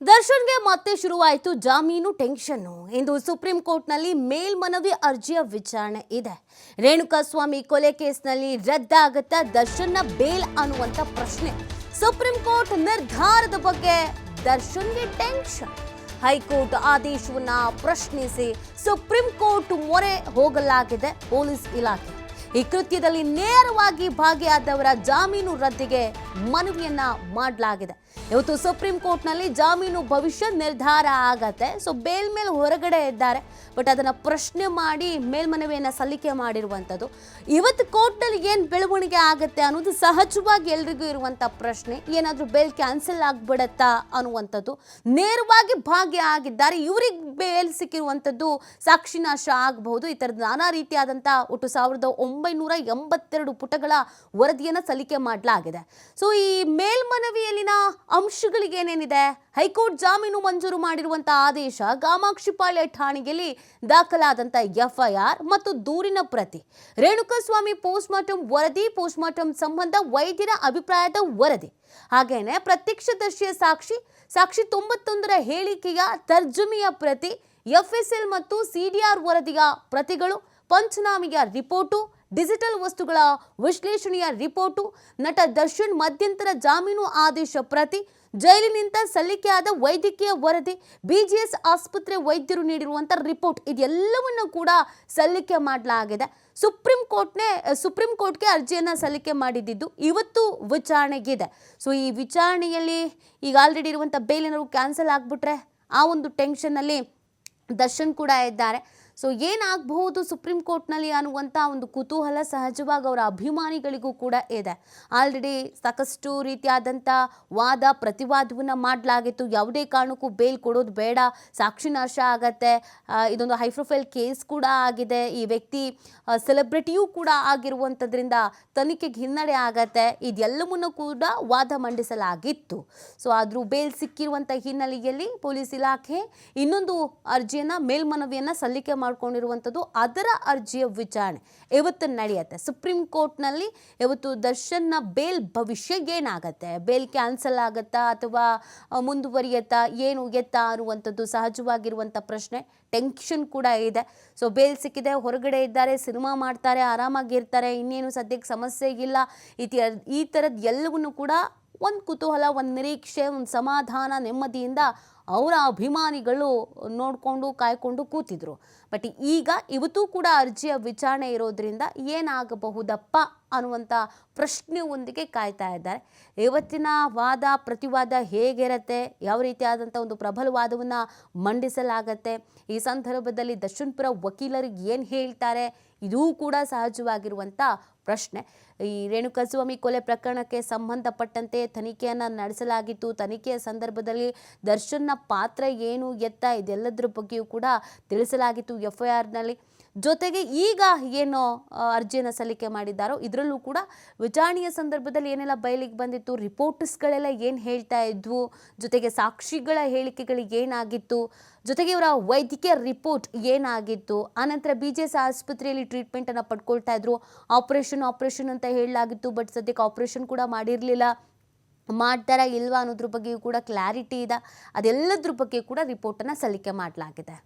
ದರ್ಶನ್ಗೆ ಮತ್ತೆ ಶುರುವಾಯಿತು ಜಾಮೀನು ಟೆನ್ಷನ್ನು. ಇಂದು ಸುಪ್ರೀಂ ಕೋರ್ಟ್ನಲ್ಲಿ ಮೇಲ್ಮನವಿ ಅರ್ಜಿಯ ವಿಚಾರಣೆ ಇದೆ. ರೇಣುಕಾಸ್ವಾಮಿ ಕೊಲೆ ಕೇಸ್ನಲ್ಲಿ ರದ್ದಾಗತ್ತಾ ದರ್ಶನ್ನ ಬೇಲ್ ಅನ್ನುವಂಥ ಪ್ರಶ್ನೆ. ಸುಪ್ರೀಂ ಕೋರ್ಟ್ ನಿರ್ಧಾರದ ಬಗ್ಗೆ ದರ್ಶನ್ಗೆ ಟೆನ್ಷನ್. ಹೈಕೋರ್ಟ್ ಆದೇಶವನ್ನ ಪ್ರಶ್ನಿಸಿ ಸುಪ್ರೀಂ ಕೋರ್ಟ್ ಮೊರೆ ಹೋಗಲಾಗಿದೆ ಪೊಲೀಸ್ ಇಲಾಖೆ. ಈ ಕೃತ್ಯದಲ್ಲಿ ನೇರವಾಗಿ ಭಾಗಿಯಾದವರ ಜಾಮೀನು ರದ್ದಿಗೆ ಮನವಿಯನ್ನ ಮಾಡಲಾಗಿದೆ. ಇವತ್ತು ಸುಪ್ರೀಂ ಕೋರ್ಟ್ನಲ್ಲಿ ಜಾಮೀನು ಭವಿಷ್ಯ ನಿರ್ಧಾರ ಆಗತ್ತೆ. ಸೊ, ಬೇಲ್ ಮೇಲೆ ಹೊರಗಡೆ ಇದ್ದಾರೆ. ಬಟ್ ಅದನ್ನ ಪ್ರಶ್ನೆ ಮಾಡಿ ಮೇಲ್ಮನವಿಯನ್ನು ಸಲ್ಲಿಕೆ ಮಾಡಿರುವಂಥದ್ದು. ಇವತ್ತು ಕೋರ್ಟ್ನಲ್ಲಿ ಏನು ಬೆಳವಣಿಗೆ ಆಗುತ್ತೆ ಅನ್ನೋದು ಸಹಜವಾಗಿ ಎಲ್ರಿಗೂ ಇರುವಂಥ ಪ್ರಶ್ನೆ. ಏನಾದರೂ ಬೇಲ್ ಕ್ಯಾನ್ಸಲ್ ಆಗ್ಬಿಡತ್ತಾ ಅನ್ನುವಂಥದ್ದು. ನೇರವಾಗಿ ಭಾಗಿಯಾಗಿದ್ದಾರೆ ಇವ್ರಿಗೆ ಬೇಲ್ ಸಿಕ್ಕಿರುವಂಥದ್ದು ಸಾಕ್ಷಿನಾಶ ಆಗಬಹುದು. ಈ ಥರದ ನಾನಾ ರೀತಿಯಾದಂಥ ಒಟ್ಟು ಸಾವಿರದ ಎಂಬತ್ತೆರಡು ಪುಟಗಳ ವರದಿಯನ್ನು ಸಲ್ಲಿಕೆ ಮಾಡಲಾಗಿದೆ. ಸೊ ಈ ಮೇಲ್ಮನವಿಯಲ್ಲಿನ ಅಂಶಗಳಿಗೇನೇನಿದೆ ಹೈಕೋರ್ಟ್ ಜಾಮೀನು ಮಂಜೂರು ಮಾಡಿರುವಂಥ ಆದೇಶ ಕಾಮಾಕ್ಷಿಪಾಳ್ಯ ಠಾಣೆಯಲ್ಲಿ ದಾಖಲಾದಂಥ ಎಫ್ಐಆರ್ ಮತ್ತು ದೂರಿನ ಪ್ರತಿ. ರೇಣುಕಾಸ್ವಾಮಿ ಪೋಸ್ಟ್ಮಾರ್ಟಂ ವರದಿ, ಪೋಸ್ಟ್ಮಾರ್ಟಂ ಸಂಬಂಧ ವೈದ್ಯರ ಅಭಿಪ್ರಾಯದ ವರದಿ. ಹಾಗೇನೆ ಪ್ರತ್ಯಕ್ಷದರ್ಶಿಯ ಸಾಕ್ಷಿ ಸಾಕ್ಷಿ ತೊಂಬತ್ತೊಂದರ ಹೇಳಿಕೆಯ ತರ್ಜುಮಿಯ ಪ್ರತಿ, ಎಫ್ಎಸ್ಎಲ್ ಮತ್ತು ಸಿಡಿಆರ್ ವರದಿಯ ಪ್ರತಿಗಳು, ಪಂಚನಾಮಿಯ ರಿಪೋರ್ಟು ಡಿಜಿಟಲ್ ವಸ್ತುಗಳ ವಿಶ್ಲೇಷಣೆಯ ರಿಪೋರ್ಟು, ನಟ ದರ್ಶನ್ ಮಧ್ಯಂತರ ಜಾಮೀನು ಆದೇಶ ಪ್ರತಿ ಜೈಲಿನಿಂದ ಸಲ್ಲಿಕೆಯಾದ ವೈದ್ಯಕೀಯ ವರದಿ ಬಿಜಿಎಸ್ ಆಸ್ಪತ್ರೆ ವೈದ್ಯರು ನೀಡಿರುವಂಥ ರಿಪೋರ್ಟ್, ಇದೆಲ್ಲವನ್ನು ಕೂಡ ಸಲ್ಲಿಕೆ ಮಾಡಲಾಗಿದೆ. ಸುಪ್ರೀಂ ಕೋರ್ಟ್ನೇ, ಸುಪ್ರೀಂ ಕೋರ್ಟ್ಗೆ ಅರ್ಜಿಯನ್ನು ಸಲ್ಲಿಕೆ ಮಾಡಿದ್ದು ಇವತ್ತು ವಿಚಾರಣೆಗಿದೆ ಸೊ ಈ ವಿಚಾರಣೆಯಲ್ಲಿ ಈಗ ಆಲ್ರೆಡಿ ಇರುವಂಥ ಬೇಲ್ ಏನಾದ್ರು ಕ್ಯಾನ್ಸಲ್ ಆಗಿಬಿಟ್ರೆ, ಆ ಒಂದು ಟೆನ್ಷನ್ನಲ್ಲಿ ದರ್ಶನ್ ಕೂಡ ಇದ್ದಾರೆ. ಸೊ ಏನಾಗಬಹುದು ಸುಪ್ರೀಂ ಕೋರ್ಟ್ನಲ್ಲಿ ಅನ್ನುವಂಥ ಒಂದು ಕುತೂಹಲ ಸಹಜವಾಗಿ ಅವರ ಅಭಿಮಾನಿಗಳಿಗೂ ಕೂಡ ಇದೆ. ಆಲ್ರೆಡಿ ಸಾಕಷ್ಟು ರೀತಿಯಾದಂಥ ವಾದ, ಪ್ರತಿವಾದವನ್ನು ಮಾಡಲಾಗಿತ್ತು. ಯಾವುದೇ ಕಾರಣಕ್ಕೂ ಬೇಲ್ ಕೊಡೋದು ಬೇಡ, ಸಾಕ್ಷಿ ನಾಶ ಆಗತ್ತೆ. ಇದೊಂದು ಹೈಪ್ರೊಫೈಲ್ ಕೇಸ್ ಕೂಡ ಆಗಿದೆ. ಈ ವ್ಯಕ್ತಿ ಸೆಲೆಬ್ರಿಟಿಯೂ ಕೂಡ ಆಗಿರುವಂಥದ್ರಿಂದ ತನಿಖೆಗೆ ಹಿನ್ನಡೆ ಆಗತ್ತೆ. ಇದೆಲ್ಲವನ್ನೂ ಕೂಡ ವಾದ ಮಂಡಿಸಲಾಗಿತ್ತು. ಸೊ ಆದರೂ ಬೇಲ್ ಸಿಕ್ಕಿರುವಂಥ ಹಿನ್ನೆಲೆಯಲ್ಲಿ ಪೊಲೀಸ್ ಇಲಾಖೆ ಇನ್ನೊಂದು ಅರ್ಜಿಯನ್ನು, ಮೇಲ್ಮನವಿಯನ್ನು ಸಲ್ಲಿಕೆ ಮಾಡ್ಕೊಂಡಿರುವಂಥದ್ದು ಅದರ ಅರ್ಜಿಯ ವಿಚಾರಣೆ. ಇವತ್ತು ನಡೆಯುತ್ತೆ? ಸುಪ್ರೀಂ ಕೋರ್ಟ್ನಲ್ಲಿ ಇವತ್ತು ದರ್ಶನ್ನ ಬೇಲ್ ಭವಿಷ್ಯ ಏನಾಗತ್ತೆ? ಬೇಲ್ ಕ್ಯಾನ್ಸಲ್ ಆಗತ್ತಾ ಅಥವಾ ಮುಂದುವರಿಯತ್ತಾ? ಏನು ಎತ್ತಾ ಅನ್ನುವಂಥದ್ದು ಸಹಜವಾಗಿರುವಂಥ ಪ್ರಶ್ನೆ ಟೆನ್ಷನ್ ಕೂಡ ಇದೆ. ಸೊ ಬೇಲ್ ಸಿಕ್ಕಿದೆ, ಹೊರಗಡೆ ಇದ್ದಾರೆ, ಸಿನಿಮಾ ಮಾಡ್ತಾರೆ, ಆರಾಮಾಗಿರ್ತಾರೆ, ಇನ್ನೇನು ಸದ್ಯಕ್ಕೆ ಸಮಸ್ಯೆ ಇಲ್ಲ ಈ ಥರದ್ದು ಎಲ್ಲವನ್ನೂ ಕೂಡ ಒಂದು ಕುತೂಹಲ, ಒಂದು ನಿರೀಕ್ಷೆ, ಒಂದು ಸಮಾಧಾನ, ನೆಮ್ಮದಿಯಿಂದ ಅವರ ಅಭಿಮಾನಿಗಳು ನೋಡಿಕೊಂಡು, ಕಾಯ್ಕೊಂಡು ಕೂತಿದ್ರು. ಬಟ್ ಈಗ ಇವತ್ತು ಕೂಡ ಅರ್ಜಿಯ ವಿಚಾರಣೆ ಇರೋದ್ರಿಂದ ಏನಾಗಬಹುದಪ್ಪ ಅನ್ನುವಂಥ ಪ್ರಶ್ನೆಯೊಂದಿಗೆ ಕಾಯ್ತಾ ಇದ್ದಾರೆ. ಇವತ್ತಿನ ವಾದ, ಪ್ರತಿವಾದ ಹೇಗಿರತ್ತೆ? ಯಾವ ರೀತಿಯಾದಂಥ ಒಂದು ಪ್ರಬಲ ವಾದವನ್ನು ಮಂಡಿಸಲಾಗತ್ತೆ? ಈ ಸಂದರ್ಭದಲ್ಲಿ ದರ್ಶನ್ಪುರ ವಕೀಲರಿಗೆ ಏನು ಹೇಳ್ತಾರೆ? ಇದೂ ಕೂಡ ಸಹಜವಾಗಿರುವಂಥ ಪ್ರಶ್ನೆ. ಈ ರೇಣುಕಾಸ್ವಾಮಿ ಕೊಲೆ ಪ್ರಕರಣಕ್ಕೆ ಸಂಬಂಧಪಟ್ಟಂತೆ ತನಿಖೆಯನ್ನು ನಡೆಸಲಾಗಿತ್ತು. ತನಿಖೆಯ ಸಂದರ್ಭದಲ್ಲಿ ದರ್ಶನ್ನ ಪಾತ್ರ ಏನು, ಎತ್ತ, ಇದೆಲ್ಲದರ ಬಗ್ಗೆಯೂ ಕೂಡ ತಿಳಿಸಲಾಗಿತ್ತು ಎಫ್ ಐ ಆರ್ನಲ್ಲಿ ಜೊತೆಗೆ ಈಗ ಏನು ಅರ್ಜಿಯನ್ನು ಸಲ್ಲಿಕೆ ಮಾಡಿದ್ದಾರೋ, ಇದರಲ್ಲೂ ಕೂಡ ವಿಚಾರಣೆಯ ಸಂದರ್ಭದಲ್ಲಿ ಏನೆಲ್ಲ ಬಯಲಿಗೆ ಬಂದಿತ್ತು, ರಿಪೋರ್ಟ್ಸ್ಗಳೆಲ್ಲ ಏನು ಹೇಳ್ತಾ ಇದ್ವು, ಜೊತೆಗೆ ಸಾಕ್ಷಿಗಳ ಹೇಳಿಕೆಗಳು ಏನಾಗಿತ್ತು, ಜೊತೆಗೆ ಇವರ ವೈದ್ಯಕೀಯ ರಿಪೋರ್ಟ್ ಏನಾಗಿತ್ತು ಆನಂತರ ಬಿ ಜೆ ಎಸ್ ಆಸ್ಪತ್ರೆಯಲ್ಲಿ ಟ್ರೀಟ್ಮೆಂಟನ್ನು ಪಡ್ಕೊಳ್ತಾ ಇದ್ರು ಆಪರೇಷನ್ ಆಪರೇಷನ್ ಅಂತ ಹೇಳಲಾಗಿತ್ತು ಬಟ್ ಸದ್ಯಕ್ಕೆ ಆಪರೇಷನ್ ಕೂಡ ಮಾಡಿರಲಿಲ್ಲ, ಮಾಡ್ತಾರಾ ಇಲ್ವಾ ಅನ್ನೋದ್ರ ಬಗ್ಗೆಯೂ ಕೂಡ ಕ್ಲಾರಿಟಿ ಇದೆ, ಅದೆಲ್ಲದ್ರ ಬಗ್ಗೆ ಕೂಡ ರಿಪೋರ್ಟನ್ನು ಸಲ್ಲಿಕೆ ಮಾಡಲಾಗಿದೆ.